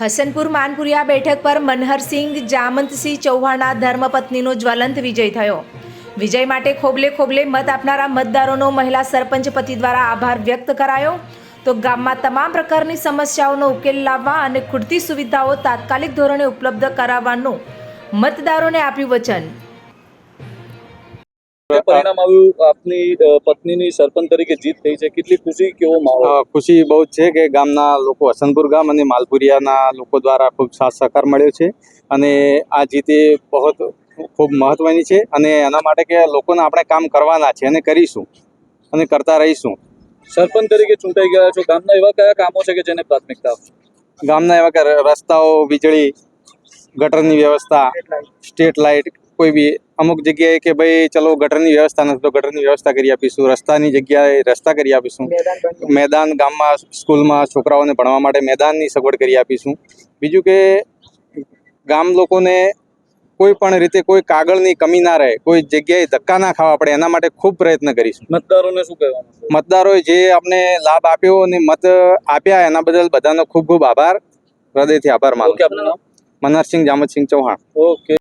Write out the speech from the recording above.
હસનપુર માનપુરિયા બેઠક પર મનહરસિંહ, જામંતસિંહ ચૌહાણના ધર્મપત્નીનો જ્વલંત વિજય થયો. વિજય માટે ખોબલે ખોબલે મત આપનારા મતદારોનો મહિલા સરપંચ પતિ દ્વારા આભાર વ્યક્ત કરાયો. તો ગામમાં તમામ પ્રકારની સમસ્યાઓનો ઉકેલ લાવવા અને ખૂટતી સુવિધાઓ તાત્કાલિક ધોરણે ઉપલબ્ધ કરાવવાનું મતદારોને આપ્યું વચન. પરિણામ આવ્યું? આપની પત્નીની સરપંચ તરીકે જીત થઈ છે. કેટલી ખુશી કેવો માહોલ? ખુશી બહુ છે કે ગામના લોકો હસનપુર ગામ અને માલપુરિયાના લોકો દ્વારા ખૂબ સાથ સહકાર મળ્યો છે. અને આ જીતે બહુ ખૂબ મહત્વની છે અને એના માટે કે લોકોને આપણે કામ કરવાના છે અને કરીશું અને કરતા રહીશું. સરપંચ તરીકે ચૂંટાઈ ગયા છો. ગામના એવા કયા કામો છે કે જેને પ્રાથમિકતા ગામના એવા રસ્તાઓ વીજળી ગટરની વ્યવસ્થા સ્ટ્રીટ લાઇટ કોઈ બી અમુક જગ્યાએ કે ભાઈ ચલો ગટરની વ્યવસ્થા નથી તો ગટરની વ્યવસ્થા કરી આપીશું રસ્તાની જગ્યાએ રસ્તા કરી આપીશું. મેદાન ગામમાં સ્કૂલમાં છોકરાઓને ભણવા માટે મેદાનની સગવડ કરી આપીશું. બીજું કે ગામ લોકોને કોઈ પણ રીતે કોઈ કાગળની કમી ના રહે કોઈ જગ્યાએ ધક્કા ના ખાવા પડે એના માટે ખૂબ પ્રયત્ન કરીશું. મતદારોને શું કહેવાનું મતદારોએ જે આપણે લાભ આપ્યો અને મત આપ્યા એના બદલ બધાનો ખૂબ ખૂબ આભાર. હૃદયથી આભાર માનું આપનું મનહરસિંહ જામતસિંહ ચૌહાણ. ઓકે.